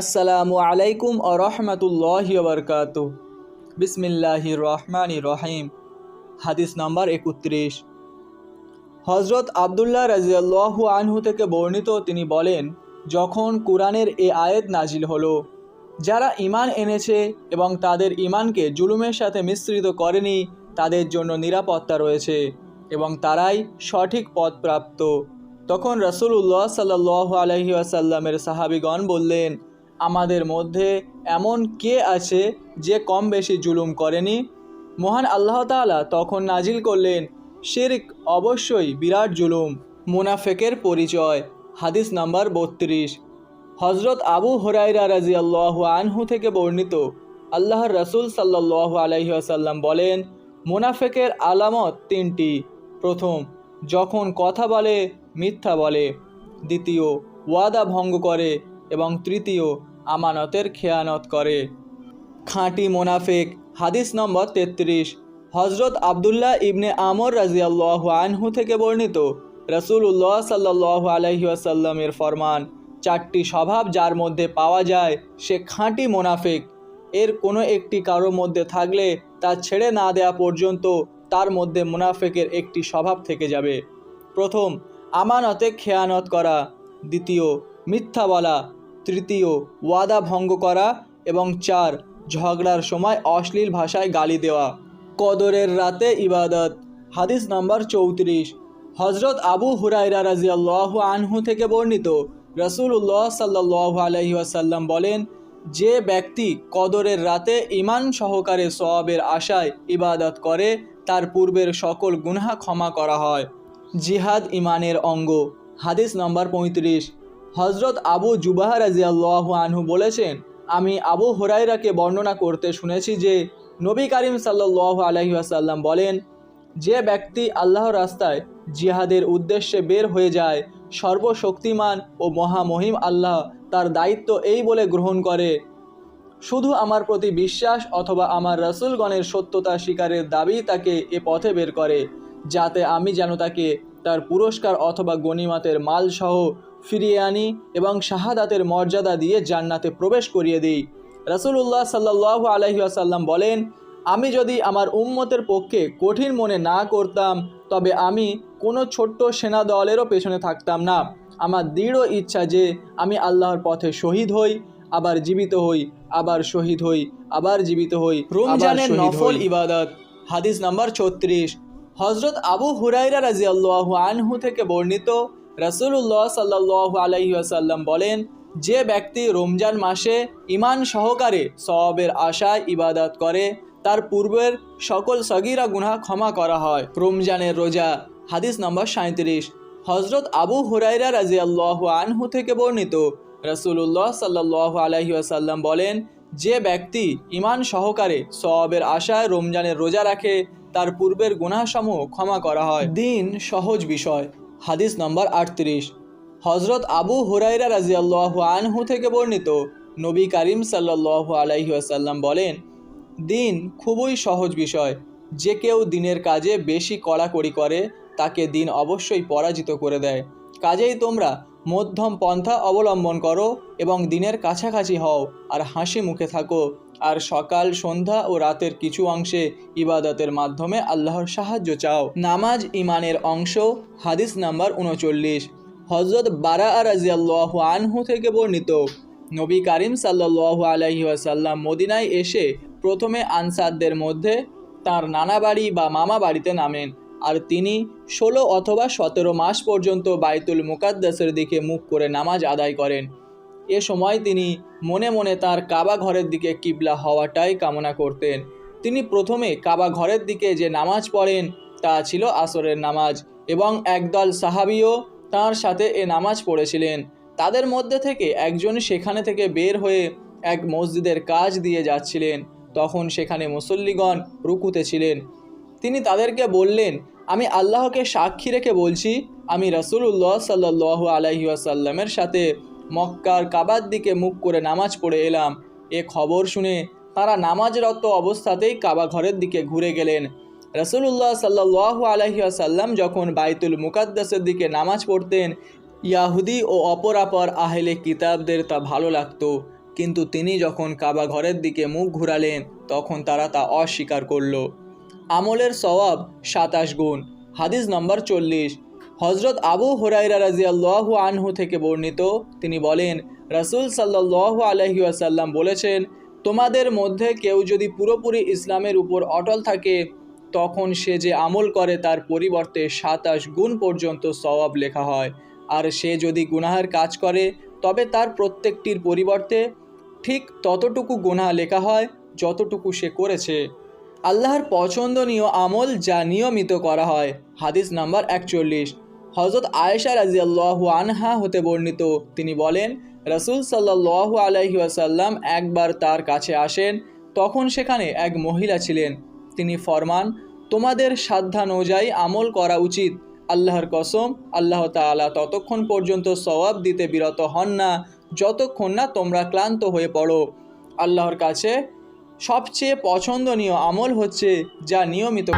আসসালামু আলাইকুম আ রহমতুল্লাহ বরকাত বিসমিল্লাহ রহমান রহিম। হাদিস নাম্বার একত্রিশ। হজরত আবদুল্লাহ রাজিয়াল্লাহু আনহু থেকে বর্ণিত তিনি বলেন, যখন কোরআনের এ আয়েত নাজিল হলো, যারা ইমান এনেছে এবং তাদের ইমানকে জুলুমের সাথে মিশ্রিত করেনি, তাদের জন্য নিরাপত্তা রয়েছে এবং তারাই সঠিক পথ প্রাপ্ত তখন রসুল্লাহ সাল্লাহ আলহি আসাল্লামের সাহাবিগণ বললেন আমাদের মধ্যে এমন কে আছে যে কম বেশি জুলুম করেনি? মহান আল্লাহ তাআলা তখন নাজিল করলেন, শিরক অবশ্যই বিরাট জুলুম, মুনাফেকের পরিচয়। হাদিস নাম্বার বত্রিশ। হজরত আবু হরাইরা রাজি আল্লাহ আনহু থেকে বর্ণিত আল্লাহর রসুল সাল্লাহ আলহি আসাল্লাম বলেন, মুনাফেকের আলামত তিনটি। প্রথম, যখন কথা বলে, মিথ্যা বলে। দ্বিতীয়, ওয়াদা ভঙ্গ করে। এবং তৃতীয় আমানতের খেয়ানত করে। খাঁটি মোনাফেক, হাদিস নম্বর তেত্রিশ। হজরত আবদুল্লাহ ইবনে আমর রাজিয়াল্লাহ আনহু থেকে বর্ণিত রসুল্লাহ সাল্লাহ আলহি আসাল্লামের ফরমান। চারটি স্বভাব যার মধ্যে পাওয়া যায়, সে খাঁটি মোনাফেক। এর কোনো একটি কারোর মধ্যে থাকলে তা ছেড়ে না দেওয়া পর্যন্ত তার মধ্যে মুনাফেকের একটি স্বভাব থেকে যাবে। প্রথম, আমানতে খেয়ানত করা। দ্বিতীয়, মিথ্যা বলা। তৃতীয়, ওয়াদা ভঙ্গ করা এবং চার, ঝগড়ার সময় অশ্লীল ভাষায় গালি দেওয়া। কদরের রাতে ইবাদত। হাদিস নাম্বার চৌত্রিশ। হজরত আবু হুরাইরা রাজিয়াল্লাহ আনহু থেকে বর্ণিত রসুল্লাহ সাল্লাহ আলহি আসাল্লাম বলেন, যে ব্যক্তি কদরের রাতে ইমান সহকারে সওয়াবের আশায় ইবাদত করে, তার পূর্বের সকল গুনহা ক্ষমা করা হয়। জিহাদ ইমানের অঙ্গ। হাদিস নম্বর পঁয়ত্রিশ। হজরত আবু জুবাহ রাজিয়াল্লাহ আনহু বলেছেন, আমি আবু হরাইরাকে বর্ণনা করতে শুনেছি যে, নবী করিম সাল্লাহ আলহি আসাল্লাম বলেন, যে ব্যক্তি আল্লাহর রাস্তায় জিহাদের উদ্দেশ্যে বের হয়ে যায়, সর্বশক্তিমান ও মহামহিম আল্লাহ তার দায়িত্ব এই বলে গ্রহণ করে। শুধু আমার প্রতি বিশ্বাস অথবা আমার রসুলগণের সত্যতা স্বীকারের দাবি তাকে এ পথে বের করে, যাতে আমি যেন তাকে তার পুরস্কার অথবা গণিমাতের মাল সহ ফিরিয়ে আনি এবং শাহাদাতের মর্যাদা দিয়ে জান্নাতে প্রবেশ করিয়ে দিই। রসুল্লাহ সাল্লাহ আলহি আসাল্লাম বলেন আমি যদি আমার উম্মতের পক্ষে কঠিন মনে না করতাম তবে আমি কোনো ছোট্ট সেনা দলেরও পেছনে থাকতাম না। আমার দৃঢ় ইচ্ছা যে আমি আল্লাহর পথে শহীদ হই আবার জীবিত হই আবার শহীদ হই আবার জীবিত হই রমজানের নফল ইবাদত। হাদিস নাম্বার ছত্রিশ। হজরত আবু হুরাইরা রাজি আল্লাহ আনহু থেকে বর্ণিত রসুল্লাহ সাল্লাহ আলহিহাসাল্লাম বলেন, যে ব্যক্তি রমজান মাসে ইমান সহকারে সবের আশায় ইবাদত করে, তার পূর্বের সকল সগিরা গুনাহ ক্ষমা করা হয়। রমজানের রোজা, হাদিস নম্বর সাঁত্রিশ হজরত আবু হুরাইরা রাজি আল্লাহ আনহু থেকে বর্ণিত রসুল্লাহ সাল্লাহ আলহিহাসাল্লাম বলেন, যে ব্যক্তি ইমান সহকারে সবের আশায় রমজানের রোজা রাখে, তার পূর্বের গুনাহসমূহ ক্ষমা করা হয়। দিন সহজ বিষয়। হাদিস নম্বর আটত্রিশ। হজরত আবু হুরাইরা রাজিয়াল্লাহ আনহু থেকে বর্ণিত নবী করিম সাল্লাহ আসাল্লাম বলেন, দিন খুবই সহজ বিষয়। যে কেউ দিনের কাজে বেশি কড়াকড়ি করে, তাকে দিন অবশ্যই পরাজিত করে দেয়। কাজেই তোমরা মধ্যম পন্থা অবলম্বন করো এবং দিনের কাছাকাছি হও আর হাসি মুখে থাকো। আর সকাল, সন্ধ্যা ও রাতের কিছু অংশে ইবাদতের মাধ্যমে আল্লাহর সাহায্য চাও। নামাজ ইমানের অংশ, হাদিস নাম্বার উনচল্লিশ। হজরত বারা রাজিয়াল্লাহ আনহু থেকে বর্ণিত, নবী করিম সাল্লাহ আলহি আসাল্লাম মদিনায় এসে প্রথমে আনসারদের মধ্যে তার নানা বাড়ি বা মামা বাড়িতে নামেন। আর তিনি ষোলো অথবা সতেরো মাস পর্যন্ত বাইতুল মুকাদ্দাসের দিকে মুখ করে নামাজ আদায় করেন। এ সময় তিনি মনে মনে তার কাবা ঘরের দিকে কিবলা হওয়াটাই কামনা করতেন। তিনি প্রথমে কাবা ঘরের দিকে যে নামাজ পড়েন, তা ছিল আসরের নামাজ এবং একদল সাহাবিও তার সাথে এ নামাজ পড়েছিলেন। তাদের মধ্যে থেকে একজন সেখানে থেকে বের হয়ে এক মসজিদের কাজ দিয়ে যাচ্ছিলেন। তখন সেখানে মুসল্লিগণ রুকুতে ছিলেন। তিনি তাদেরকে বললেন, আমি আল্লাহকে সাক্ষী রেখে বলছি, আমি রসুল্লাহ সাল্লাহ আলহি আসাল্লামের সাথে মক্কার কাবার দিকে মুখ করে নামাজ পড়ে এলাম। এ খবর শুনে তারা নামাজরত অবস্থাতেই কাবা ঘরের দিকে ঘুরে গেলেন। রসুল্লাহ সাল্লাহ আলহি আসাল্লাম যখন বাইতুল মুকাদ্দাসের দিকে নামাজ পড়তেন, ইয়াহুদি ও অপরাপর আহেলে কিতাবদের তা ভালো লাগতো। কিন্তু তিনি যখন কাবা ঘরের দিকে মুখ ঘুরালেন, তখন তারা তা অস্বীকার করল। আমলের সওয়াব সাতাশ গুণ, হাদিস নম্বর চল্লিশ। হজরত আবু হুরাইরা রাজিয়াল্লাহু আনহু থেকে বর্ণিত, তিনি বলেন, রাসূল সাল্লাল্লাহু আলহি আসাল্লাম বলেছেন, তোমাদের মধ্যে কেউ যদি পুরোপুরি ইসলামের উপর অটল থাকে, তখন সে যে আমল করে তার পরিবর্তে সাতাশ গুণ পর্যন্ত সওয়াব লেখা হয়। আর সে যদি গুনাহের কাজ করে, তবে তার প্রত্যেকটির পরিবর্তে ঠিক ততটুকু গুনাহ লেখা হয় যতটুকু সে করেছে। আল্লাহর পছন্দনীয় আমল যা নিয়মিত করা হয়। হাদিস নাম্বার একচল্লিশ। হজরত আয়েশা রাজিয়াল্লাহু আনহা হতে বর্ণিত। তিনি বলেন, রসুল সাল্লাহু আলাইহি আসাল্লাম একবার তার কাছে আসেন, তখন সেখানে এক মহিলা ছিলেন। তিনি ফরমান, তোমাদের সাধ্যানুযায়ী আমল করা উচিত। আল্লাহর কসম, আল্লাহ তাআলা ততক্ষণ পর্যন্ত সওয়াব দিতে বিরত হন না, যতক্ষণ না তোমরা ক্লান্ত হয়ে পড়ো। আল্লাহর কাছে সবচেয়ে পছন্দনীয় আমল হচ্ছে যা নিয়মিত